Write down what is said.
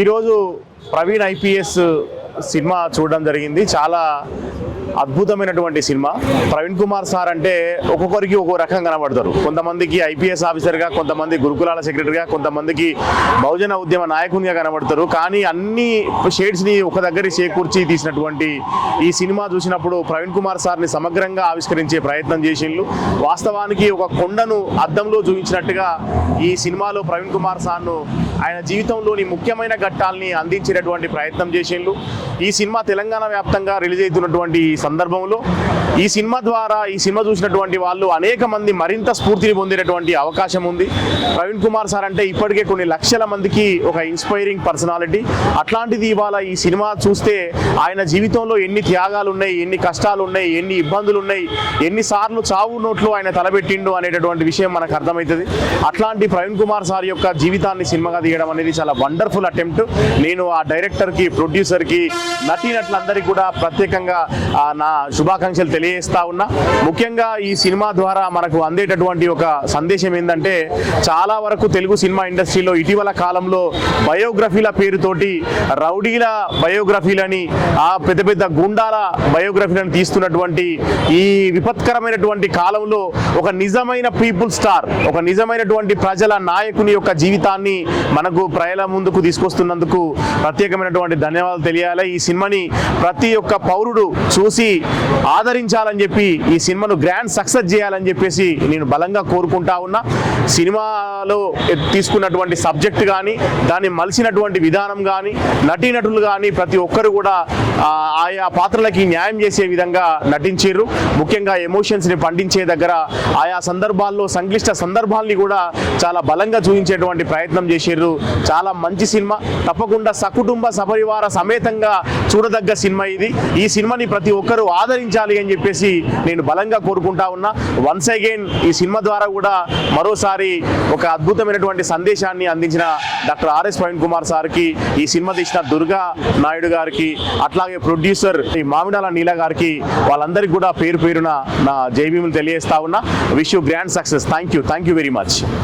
ఈరోజు Praveen IPS cinema చూడడం జరిగింది. చాలా అద్భుతమైనటువంటి సినిమా. ప్రవీణ్ కుమార్ సార్ అంటే ఒక్కొక్కరికి ఒక్కో రకం కనబడతారు. కొంతమందికి ఐపీఎస్ ఆఫీసర్గా కొంతమంది గురుకులాల సెక్రటరీగా కొంతమందికి బహుజన ఉద్యమ నాయకునిగా కనబడతారు. కానీ అన్ని షేడ్స్ని ఒక దగ్గర చేకూర్చి తీసినటువంటి ఈ సినిమా చూసినప్పుడు ప్రవీణ్ కుమార్ సార్ని సమగ్రంగా ఆవిష్కరించే ప్రయత్నం చేసిండ్రు వాస్తవానికి ఒక కొండను అద్దంలో చూపించినట్టుగా ఈ సినిమాలో ప్రవీణ్ కుమార్ సార్ను ఆయన జీవితంలోని ముఖ్యమైన ఘట్టాల్ని అందించేటటువంటి ప్రయత్నం చేసిండ్రు ఈ సినిమా తెలంగాణ వ్యాప్తంగా రిలీజ్ అవుతున్నటువంటి సందర్భంలో ఈ సినిమా ద్వారా ఈ సినిమా చూసినటువంటి వాళ్ళు అనేక మంది మరింత స్ఫూర్తిని పొందేటటువంటి అవకాశం ఉంది. ప్రవీణ్ కుమార్ సార్ అంటే ఇప్పటికే కొన్ని లక్షల మందికి ఒక ఇన్స్పైరింగ్ పర్సనాలిటీ. అట్లాంటిది ఇవాళ ఈ సినిమా చూస్తే ఆయన జీవితంలో ఎన్ని త్యాగాలు ఉన్నాయి ఎన్ని కష్టాలు ఉన్నాయి ఎన్ని ఇబ్బందులు ఉన్నాయి ఎన్నిసార్లు చావు నోట్లు ఆయన తలబెట్టిండు అనేటటువంటి విషయం మనకు అర్థమవుతుంది. అట్లాంటి ప్రవీణ్ కుమార్ సార్ యొక్క జీవితాన్ని సినిమాగా తీయడం అనేది చాలా వండర్ఫుల్ అటెంప్ట్ నేను ఆ డైరెక్టర్కి ప్రొడ్యూసర్కి నటీనటులందరికీ కూడా ప్రత్యేకంగా నా శుభాకాంక్షలు తెలియజేస్తా ఉన్నా. ముఖ్యంగా ఈ సినిమా ద్వారా మనకు అందేటటువంటి ఒక సందేశం ఏంటంటే చాలా వరకు తెలుగు సినిమా ఇండస్ట్రీలో ఇటీవల కాలంలో బయోగ్రఫీల పేరుతోటి రౌడీల బయోగ్రఫీలని ఆ పెద్ద పెద్ద గుండాల బయోగ్రఫీలను తీస్తున్నటువంటి ఈ విపత్కరమైనటువంటి కాలంలో ఒక నిజమైన పీపుల్ స్టార్ ఒక నిజమైనటువంటి ప్రజల నాయకుని యొక్క జీవితాన్ని మనకు ప్రజల ముందుకు తీసుకొస్తున్నందుకు ప్రత్యేకమైనటువంటి ధన్యవాదాలు తెలియాలి. ఈ సినిమాని ప్రతి ఒక్క పౌరుడు చూసి ఆదరించాలని చెప్పి ఈ సినిమాను గ్రాండ్ సక్సెస్ చేయాలని చెప్పేసి నేను బలంగా కోరుకుంటా ఉన్నా. సినిమాలో తీసుకున్నటువంటి సబ్జెక్ట్ కానీ దాన్ని మలిసినటువంటి విధానం కానీ నటీనటులు కానీ ప్రతి ఒక్కరు కూడా ఆయా పాత్రలకి న్యాయం చేసే విధంగా నటించారు ముఖ్యంగా ఎమోషన్స్ని పండించే దగ్గర ఆయా సందర్భాల్లో సంక్లిష్ట సందర్భాల్ని కూడా చాలా బలంగా చూపించేటువంటి ప్రయత్నం చేశారు చాలా మంచి సినిమా తప్పకుండా సకుటుంబ సపరివార సమేతంగా చూడదగ్గ సినిమా ఇది. ఈ సినిమాని ప్రతి ఒక్కరూ ఆదరించాలి అని చెప్పేసి నేను బలంగా కోరుకుంటా ఉన్నా. వన్స్ అగైన్ ఈ సినిమా ద్వారా కూడా మరోసారి ఒక అద్భుతమైనటువంటి సందేశాన్ని అందించిన డాక్టర్ ఆర్ఎస్ ప్రవీణ్ కుమార్ సార్కి ఈ సినిమా తీసిన దుర్గా నాయుడు గారికి అట్లాగే ప్రొడ్యూసర్ ఈ మామిడాల నీల గారికి వాళ్ళందరికీ కూడా పేరు పేరున నా జైబీములు తెలియజేస్తా ఉన్నా. Wish you grand success thank you thank you very much